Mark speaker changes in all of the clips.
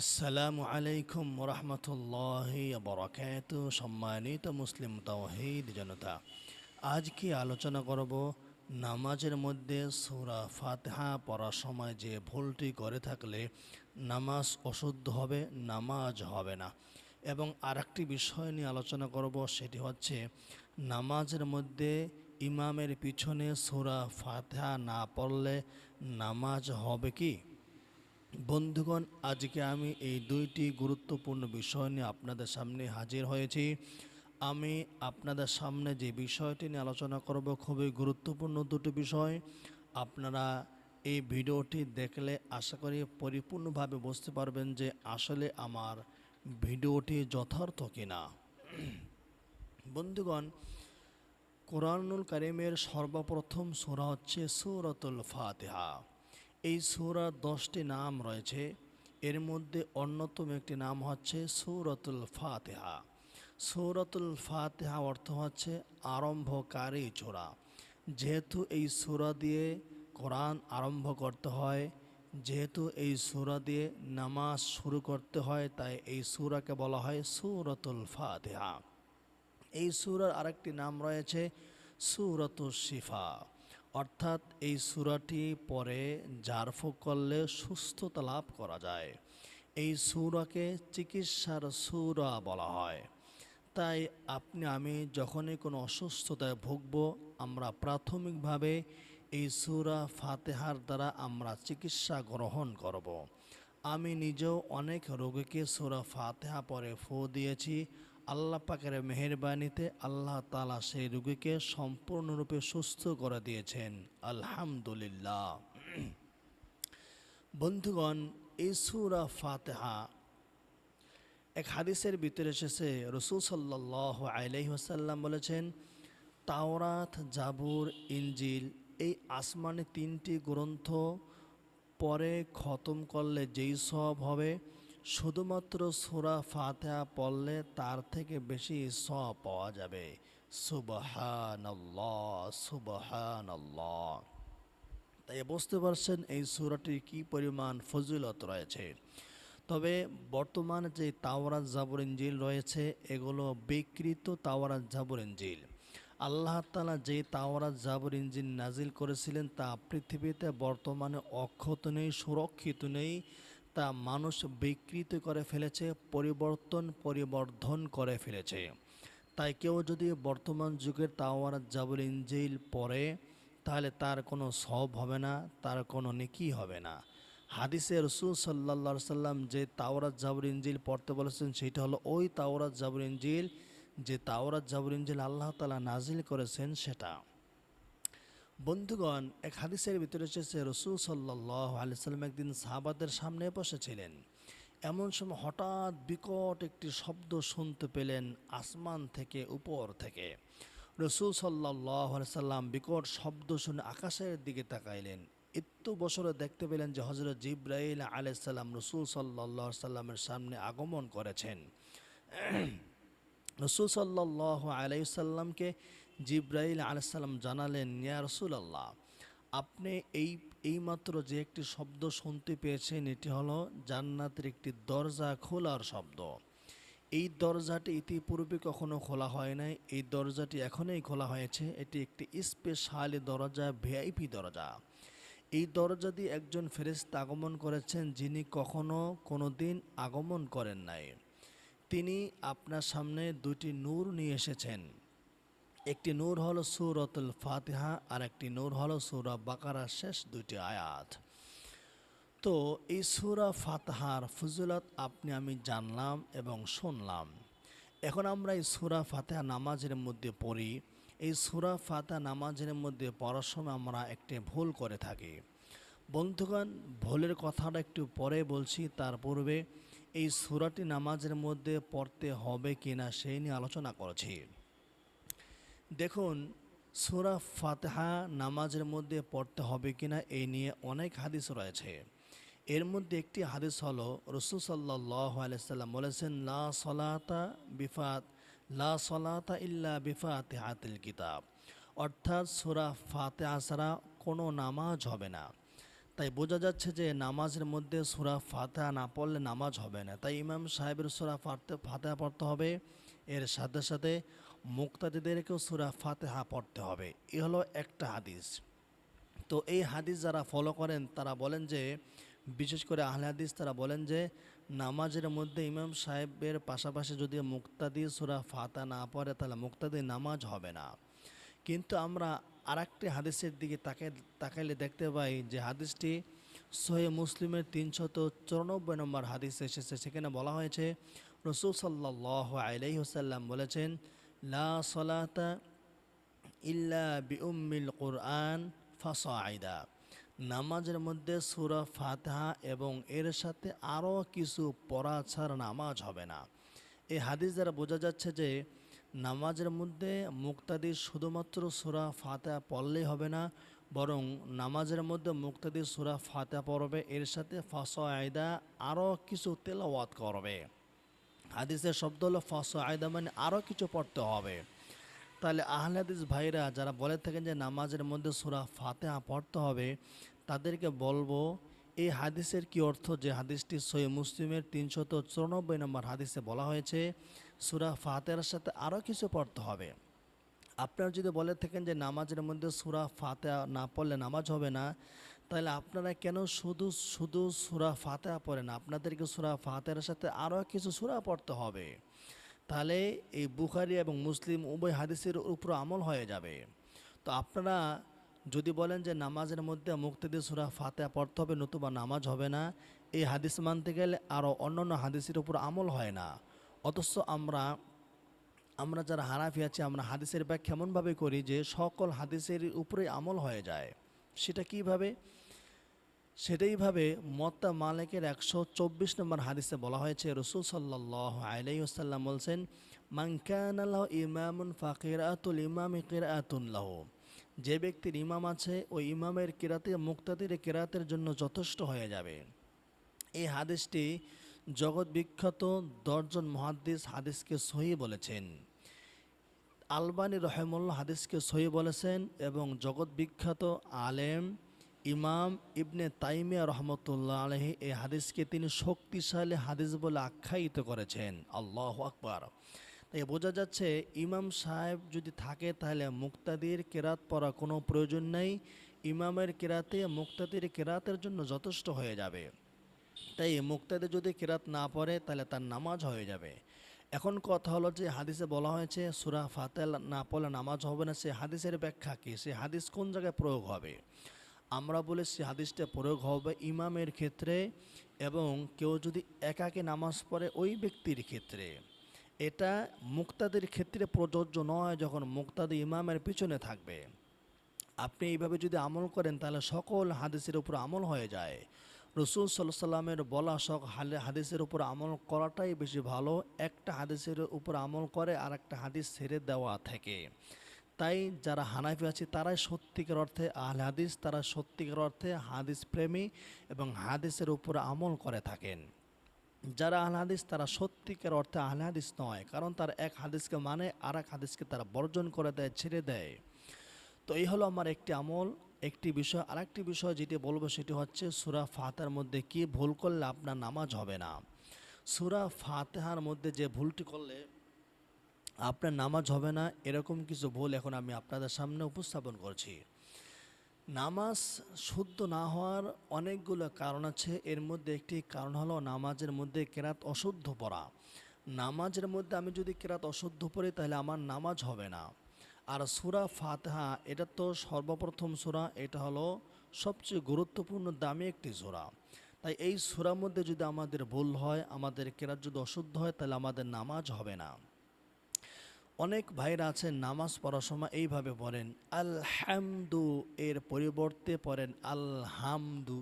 Speaker 1: আসসালামু আলাইকুম রহমতুল্লাহ বরকাত সম্মানিত মুসলিম তাওহিদ জনতা, আজকে আলোচনা করব নামাজের মধ্যে সূরা ফাতিহা পড়ার সময় যে ভুলটি করে থাকলে নামাজ অশুদ্ধ হবে, নামাজ হবে না। এবং আরেকটি বিষয় নিয়ে আলোচনা করব, সেটি হচ্ছে নামাজের মধ্যে ইমামের পিছনে সূরা ফাতিহা না পড়লে নামাজ হবে কি? বন্ধুগণ, আজকে আমি এই দুইটি গুরুত্বপূর্ণ বিষয় নিয়ে আপনাদের সামনে হাজির হয়েছি। আমি আপনাদের সামনে যে বিষয়টি নিয়ে আলোচনা করব খুবই গুরুত্বপূর্ণ দুটি বিষয়। আপনারা এই ভিডিওটি দেখলে আশা করি পরিপূর্ণভাবে বুঝতে পারবেন যে আসলে আমার ভিডিওটি যথার্থ কিনা। বন্ধুগণ, কোরআনুল কারিমের সর্বপ্রথম সূরা হচ্ছে সূরাতুল ফাতিহা। এই সূরার দশটি নাম রয়েছে। এর মধ্যে অন্যতম একটি নাম হচ্ছে সূরাতুল ফাতিহা। সূরাতুল ফাতিহা অর্থ হচ্ছে আরম্ভকারী চূড়া যেহেতু এই সুরা দিয়ে কোরআন আরম্ভ করতে হয়, যেহেতু এই সূরা দিয়ে নামাজ শুরু করতে হয়, তাই এই সূরাকে বলা হয় সূরাতুল ফাতিহা। এই সুরার আরেকটি নাম রয়েছে সূরাতুল শিফা। অর্থাৎ এই সূরাটি পরে জারফুক করলে সুস্থতা লাভ করা যায়। এই সূরাকে চিকিৎসার সূরা বলা হয়। তাই আপনি, আমি যখনই কোনো অসুস্থতায় ভুগব, আমরা প্রাথমিকভাবে এই সুরা ফাতেহার দ্বারা আমরা চিকিৎসা গ্রহণ করব। আমি নিজেও অনেক রোগীকে সুরা ফাতেহা পরে ফু দিয়েছি। আল্লাহ পাকের মেহরবানিতে আল্লাহ তালা সেই রোগীকে সম্পূর্ণরূপে সুস্থ করে দিয়েছেন। আলহামদুলিল্লাহ। বন্ধুগণ, এই সূরা ফাতেহা এক হাদিসের ভিতরে এসেছে, রসুল সাল্লাহ আলাইসাল্লাম বলেছেন, তাওরাত, জাবুর ইঞ্জিল এই আসমানে তিনটি গ্রন্থ পরে খতম করলে যেই সব হবে শুধুমাত্র সুরা ফাতেহা পড়লে তার থেকে বেশি স পাওয়া যাবে। তাই বুঝতে পারছেন এই সুরাটির কি পরিমাণ ফজিলত রয়েছে। তবে বর্তমান যে তাওরাত জাবর ইঞ্জিল রয়েছে, এগুলো বিকৃত তাওরাত জাবর ইঞ্জিল আল্লাহ তালা যে তাওরাত জাবর ইঞ্জিন নাজিল করেছিলেন তা পৃথিবীতে বর্তমানে অক্ষত নেই, সুরক্ষিত নেই। তা মানুষ বিকৃত করে ফেলেছে, পরিবর্তন, পরিবর্ধন করে ফেলেছে। তাই কেউ যদি বর্তমান যুগের তাওয়ারাত জাবুল ইঞ্জিল পড়ে, তাহলে তার কোনো সব হবে না, তার কোনো নেকি হবে না। হাদিসে রসুল সাল্লা সাল্লাম যে তাওরাত জাবর ইঞ্জিল পড়তে বলেছেন, সেটা হলো ওই তাওরাত জাবর ইঞ্জিল যে তাওরাত জাবর ইঞ্জিল আল্লাহ তালা নাজিল করেছেন, সেটা। বন্ধুগণ, এক হাদিসের ভিতরে এসেছে, রসুল সাল্লাহ আলিয়াল্লাম একদিন সাহাবাদের সামনে বসেছিলেন। এমন সময় হঠাৎ বিকট একটি শব্দ শুনতে পেলেন আসমান থেকে, উপর থেকে। রসুল সাল্লাহ সাল্লাম বিকট শব্দ শুনে আকাশের দিকে তাকাইলেন। একটু বছরে দেখতে পেলেন যে হজরত জিব্রাইল আলাইসাল্লাম রসুল সাল্লাহ সাল্লামের সামনে আগমন করেছেন। রসুল সাল্লাহ আলাইসাল্লামকে জিব্রাইল আলাইসাল্লাম জানালেন, ইয়া রসুল আল্লাহ আপনি এই, এইমাত্র যে একটি শব্দ শুনতে পেয়েছেন, এটি হলো জান্নাতের একটি দরজা খোলার শব্দ। এই দরজাটি ইতিপূর্বে কখনো খোলা হয় নাই। এই দরজাটি এখনই খোলা হয়েছে। এটি একটি স্পেশাল দরজা, ভিআইপি দরজা। এই দরজা দিয়ে একজন ফেরেস্ত আগমন করেছেন, যিনি কখনো কোনো দিন আগমন করেন নাই। তিনি আপনার সামনে দুটি নূর নিয়ে এসেছেন। একটি নূর হল সুরতুল ফাতিহা আর একটি নূর হল সুরা বাকারার শেষ দুটি আয়াত। তো এই সুরা ফাতহার ফজুলত আপনি আমি জানলাম এবং শুনলাম। এখন আমরা এই সুরা ফাতেহা নামাজের মধ্যে পড়ি। এই সুরা ফাতা নামাজের মধ্যে পড়ার সময় আমরা একটি ভুল করে থাকি। বন্ধুগণ, ভুলের কথাটা একটু পরে বলছি, তার পূর্বে এই সুরাটি নামাজের মধ্যে পড়তে হবে কি না সেই নিয়ে আলোচনা করেছি। দেখুন, সুরা ফাতেহা নামাজের মধ্যে পড়তে হবে কি না এই নিয়ে অনেক হাদিস রয়েছে। এর মধ্যে একটি হাদিস হলো, রসুল সাল্লাহ আলাইসাল্লাম বলেছেন, লা সলাতা বিফাত, লা সলাতা ইল্লা বিফাত হাতিল কিতাব। অর্থাৎ সুরা ফাতে ছাড়া কোনো নামাজ হবে না। তাই বোঝা যাচ্ছে যে নামাজের মধ্যে সুরা ফাতেহা না পড়লে নামাজ হবে না। তাই ইমাম সাহেবের সুরা ফাতে, ফাতেহা পড়তে হবে। এর সাথে সাথে মুক্তাদিদেরকেও সুরা ফাতেহা পড়তে হবে। এ হলো একটা হাদিস। তো এই হাদিস যারা ফলো করেন, তারা বলেন যে, বিশেষ করে আহলে হাদিস, তারা বলেন যে, নামাজের মধ্যে ইমাম সাহেবের পাশাপাশি যদি মুক্তাদি সুরা ফাতা না পড়ে, তাহলে মুক্তাদি নামাজ হবে না। কিন্তু আমরা আরেকটি হাদিসের দিকে তাকে, তাকাইলে দেখতে পাই যে, হাদিসটি সোহে মুসলিমের তিনশত চুরানব্বই নম্বর হাদিস এসেছে। সেখানে বলা হয়েছে, রসুল সাল্লাহ আলাইসাল্লাম বলেছেন লা সলাতা ইল্লা বিউম্মিল কোরআন ফাসাইদা। নামাজের মধ্যে সুরা ফাতহা এবং এর সাথে আরও কিছু পড়া নামাজ হবে না। এই হাদিস দ্বারা বোঝা যাচ্ছে যে নামাজের মধ্যে মুক্তাদি শুধুমাত্র সুরা ফাতেহা পড়লেই হবে না, বরং নামাজের মধ্যে মুক্তাদি সুরা ফাতেহা পড়বে, এর সাথে ফাসাইদা আরও কিছু তেলাওয়াত করবে। হাদিসের শব্দ হলো ফাসাইদা মানে আরও কিছু পড়তে হবে। তাহলে আহলে হাদিস ভাইরা যারা বলে থাকেন যে নামাজের মধ্যে সুরা ফাতেহা পড়তে হবে, তাদেরকে বলব, এই হাদিসের কি অর্থ? যে হাদিসটি সই মুসলিমের তিনশত চুরানব্বই নম্বর হাদিসে বলা হয়েছে, সুরা ফাতেহার সাথে আরও কিছু পড়তে হবে। আপনারা যদি বলে থাকেন যে নামাজের মধ্যে সুরা ফাতেহা না পড়লে নামাজ হবে না তাহলে আপনারা কেন শুধু শুধু সুরা ফাতেহা পড়েন? আপনাদেরকে সুরা ফাতেহার সাথে আরও কিছু সুরা পড়তে হবে। তাহলে এই বুখারি এবং মুসলিম উভয় হাদিসের উপর আমল হয়ে যাবে। তো আপনারা যদি বলেন যে নামাজের মধ্যে মুক্তিদি সুরা ফাতেহা পড়তে হবে, নতুবা নামাজ হবে না, এই হাদিস মানতে গেলে আরও অন্যান্য হাদিসের উপর আমল হয় না। অথচ আমরা আমরা যারা হানাফি আছি, আমরা হাদিসের ব্যাখ্যা এমনভাবে করি যে সকল হাদিসের উপরে আমল হয়ে যায়। সেটা কীভাবে? সেটাইভাবে মত্তা মালিকের একশো চব্বিশ নম্বর হাদিসে বলা হয়েছে, রসুল সাল্লাহ আলাইসাল্লাম বলছেন মাংকান আল্লাহ ইমামুন ফাকির আতুল ইমাম কিরাতুল্লাহ যে ব্যক্তির ইমাম আছে, ওই ইমামের কিরাতে, মুক্তাদির কিরাতের জন্য যথেষ্ট হয়ে যাবে। এই হাদিসটি জগৎ বিখ্যাত দশজন মহাদ্দিস হাদিসকে সহি বলেছেন। আলবানী রহেমুল্লাহ হাদিসকে সহি বলেছেন এবং জগৎ বিখ্যাত আলেম ইমাম ইবনে তাইমিয়া রহমতুল্লাহ আলহি এই হাদিসকে তিনি শক্তিশালী হাদিস বলে আখ্যায়িত করেছেন। আল্লাহ আকবার। তাই বোঝা যাচ্ছে ইমাম সাহেব যদি থাকে তাহলে মুক্তাদির কেরাত পড়া কোনো প্রয়োজন নেই, ইমামের কেরাতে মুক্তাদির কেরাতের জন্য যথেষ্ট হয়ে যাবে। তাই মুক্তাদি যদি কেরাত না পড়ে তাহলে তার নামাজ হয়ে যাবে। এখন কথা হলো যে হাদিসে বলা হয়েছে, সুরা ফাতেল না পড়লে নামাজ হবে না, সে হাদিসের ব্যাখ্যা কী? সে হাদিস কোন জায়গায় প্রয়োগ হবে? আমরা বলে সে হাদিসটা প্রয়োগ হবে ইমামের ক্ষেত্রে এবং কেউ যদি একাকে নামাজ পড়ে ওই ব্যক্তির ক্ষেত্রে। এটা মুক্তাদের ক্ষেত্রে প্রযোজ্য নয় যখন মুক্তাদি ইমামের পিছনে থাকবে। আপনি এইভাবে যদি আমল করেন, তাহলে সকল হাদিসের উপর আমল হয়ে যায়। রসুল সাল্লাহ সাল্লামের বলা হালে হাদিসের উপর আমল করাটাই বেশি ভালো। একটা হাদিসের উপর আমল করে আর একটা হাদিস ছেড়ে দেওয়া থেকে। তাই যারা হানাফি আছে, তারাই সত্যিকার অর্থে আহলে হাদিস, তারা সত্যিকার অর্থে হাদিস প্রেমী এবং হাদিসের উপর আমল করে থাকেন। যারা আহলে হাদিস, তারা সত্যিকার অর্থে আহলে হাদিস নয়, কারণ তার এক হাদিসকে মানে আর এক হাদিসকে তারা বর্জন করে দেয়, ছেড়ে দেয়। তো এই হলো আমার একটি আমল। একটি বিষয়, আরেকটি বিষয় যেটি বলব সেটি হচ্ছে সুরা ফাতেহার মধ্যে কি ভুল করলে আপনার নামাজ হবে না। সুরা ফাতেহার মধ্যে যে ভুলটি করলে আপনার নামাজ হবে না, এরকম কিছু ভুল এখন আমি আপনাদের সামনে উপস্থাপন করছি। নামাজ শুদ্ধ না হওয়ার অনেকগুলো কারণ আছে। এর মধ্যে একটি কারণ হলো নামাজের মধ্যে কেরাত অশুদ্ধ পড়া। নামাজের মধ্যে আমি যদি কেরাত অশুদ্ধ পড়ি তাহলে আমার নামাজ হবে না। আর সুরা ফাতহা, এটা তো সর্বপ্রথম সুরা, এটা হলো সবচেয়ে গুরুত্বপূর্ণ, দামি একটি সুরা। তাই এই সুরার মধ্যে যদি আমাদের ভুল হয়, আমাদের কেরাত যদি অশুদ্ধ হয়, তাহলে আমাদের নামাজ হবে না। অনেক ভাইরা আছেন, নামাজ পড়ার সময় এইভাবে পড়েন, আলহামদু এর পরিবর্তে পড়েন, আলহামদু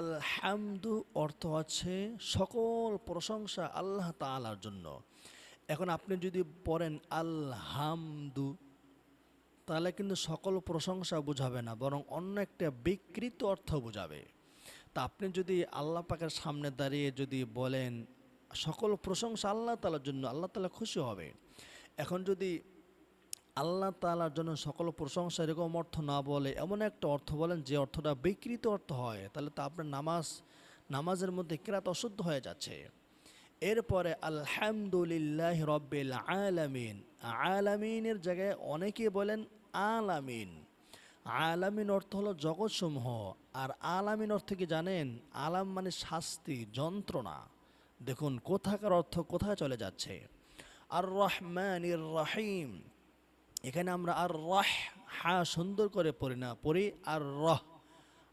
Speaker 1: আলহামদু অর্থ হচ্ছে সকল প্রশংসা আল্লাহ তালার জন্য। এখন আপনি যদি পড়েন আলহামদু, তাহলে কিন্তু সকল প্রশংসা বোঝাবে না, বরং অন্য একটা বিকৃত অর্থ বোঝাবে। তা আপনি যদি আল্লাহ পাকের সামনে দাঁড়িয়ে যদি বলেন, সকল প্রশংসা আল্লাহ তালার জন্য, আল্লাহ তালা খুশি হবে। এখন যদি আল্লাহ তালার জন্য সকল প্রশংসা এরকম অর্থ না বলে, এমন একটা অর্থ বলেন, যে অর্থটা বিকৃত অর্থ হয়, তাহলে তো আপনার নামাজ, নামাজের মধ্যে কেরাত অশুদ্ধ হয়ে যাচ্ছে। এরপরে আলহামদুলিল্লাহ রব্বিল আলামিন। আলামিনের জায়গায় অনেকে বলেন আলামিন। আলামিন অর্থ হলো জগৎসমূহ। আর আলামিন অর্থ কি জানেন? আলাম মানে শাস্তি, যন্ত্রণা। দেখুন, কোথাকার অর্থ কোথায় চলে যাচ্ছে? আর রহমানির রহিম। এখানে আমরা আর রহ হা সুন্দর করে পড়ি না, পড়ি আর রহ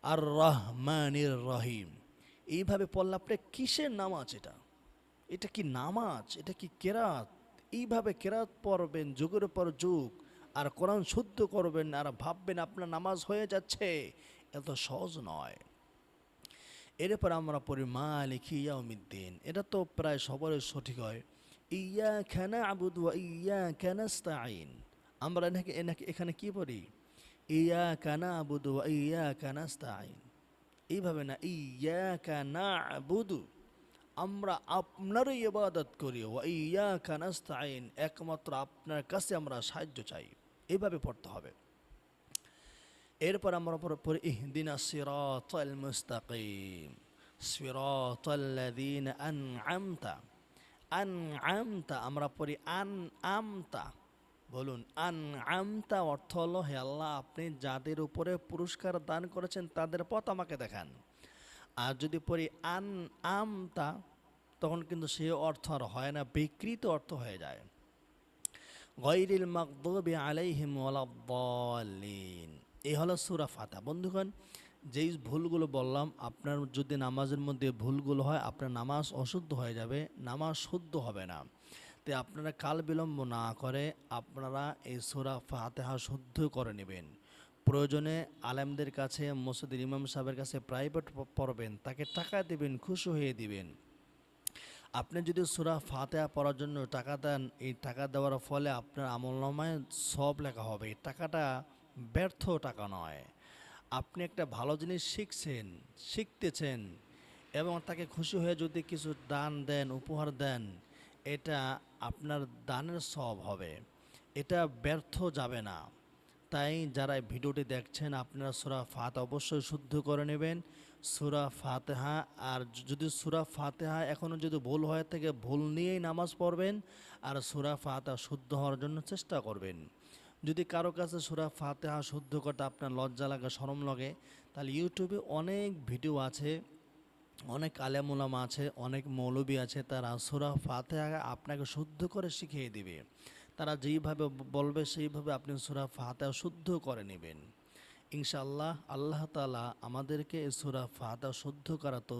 Speaker 1: আর রহমানির রহিম। এইভাবে পড়লে আপনি কিসের নামাজ এটা? এটা কি নামাজ? এটা কি কেরাত? এইভাবে কেরাত পড়বেন, যুগের পর যুগ। আর কোরআন শুদ্ধ করবেন, আর ভাববেন আপনার নামাজ হয়ে যাচ্ছে। এত সহজ নয়। এরপর আমরা পড়ি, মালিক ইয়াউমিদ্দিন। এটা তো প্রায় সবারই সঠিক হয়। ইয়া খানা আবুদ ইয়া কানাস্তাইন আমরা এনাকে এনাকে, এখানে কি পড়ি? ইয়া কানা আবুদ ইয়া কানাস্তাইন এইভাবে না ইয়া কানা আবুদু আমরা আপনারই ইবাদত করি। ও ইয়া কানাস্তাইন একমাত্র আপনার কাছে আমরা সাহায্য চাই। এভাবে পড়তে হবে। এরপর আমরা পরে ইহদিনা সিরাতাল মুস্তাকিম। সিরাতাল্লাযীনা আন'আমতা আন'আমতা, আমরা পড়ি আন আমতা বলুন আন আমতা অর্থ হলো, হে আল্লাহ, আপনি যাদের উপরে পুরস্কার দান করেছেন, তাদের পথ আমাকে দেখান। আর যদি পড়ি আন, আমতা, তখন কিন্তু সে অর্থ আর হয় না, বিকৃত অর্থ হয়ে যায়। গৈরিল মাকদুবি আলাইহিম ওয়ালাদ্দাল্লিন এই হলো সূরা ফাতা। বন্ধুগণ, যেই ভুলগুলো বললাম, আপনার যদি নামাজের মধ্যে ভুলগুলো হয়, আপনার নামাজ অশুদ্ধ হয়ে যাবে, নামাজ শুদ্ধ হবে না। তাই আপনারা কাল বিলম্ব না করে আপনারা এই সূরা ফাতেহা শুদ্ধ করে নেবেন। প্রয়োজনে আলেমদের কাছে, মসজিদের ইমাম সাহেবের কাছে প্রাইভেট পড়বেন, তাকে টাকা দিবেন, খুশি হয়ে দিবেন। আপনি যদি সুরা ফাতেহা পড়ার জন্য টাকা দেন, এই টাকা দেওয়ার ফলে আপনার আমলনামায় সব লেখা হবে। টাকাটা ব্যর্থ টাকা নয়। আপনি একটা ভালো জিনিস শিখছেন, শিখতেছেন এবং তাকে খুশি হয়ে যদি কিছু দান দেন, উপহার দেন, এটা আপনার দানের সব হবে। এটা ব্যর্থ যাবে না। তাই যারা ভিডিওটি দেখছেন, আপনারা সুরা ফাত অবশ্যই শুদ্ধ করে নেবেন। সুরা ফাতেহা, আর যদি সুরা ফাতেহা এখনও যদি ভুল হয়ে থাকে ভুল নিয়েই নামাজ পড়বেন, আর সুরা ফাতেহা শুদ্ধ হওয়ার জন্য চেষ্টা করবেন। যদি কারও কাছে সুরা ফাতেহা শুদ্ধ করতে আপনার লজ্জা লাগে, শরম লাগে, তাহলে ইউটিউবে অনেক ভিডিও আছে, অনেক আলেমুলামা আছে, অনেক মৌলবী আছে, তারা সুরা ফাতেহা আপনাকে শুদ্ধ করে শিখিয়ে দিবে। তারা যেইভাবে বলবে, সেইভাবে আপনি সুরা ফাতা শুদ্ধ করে নেবেন। ইনশাআল্লাহ আল্লাহ তালা আমাদেরকে সুরা ফাতা শুদ্ধ করা তো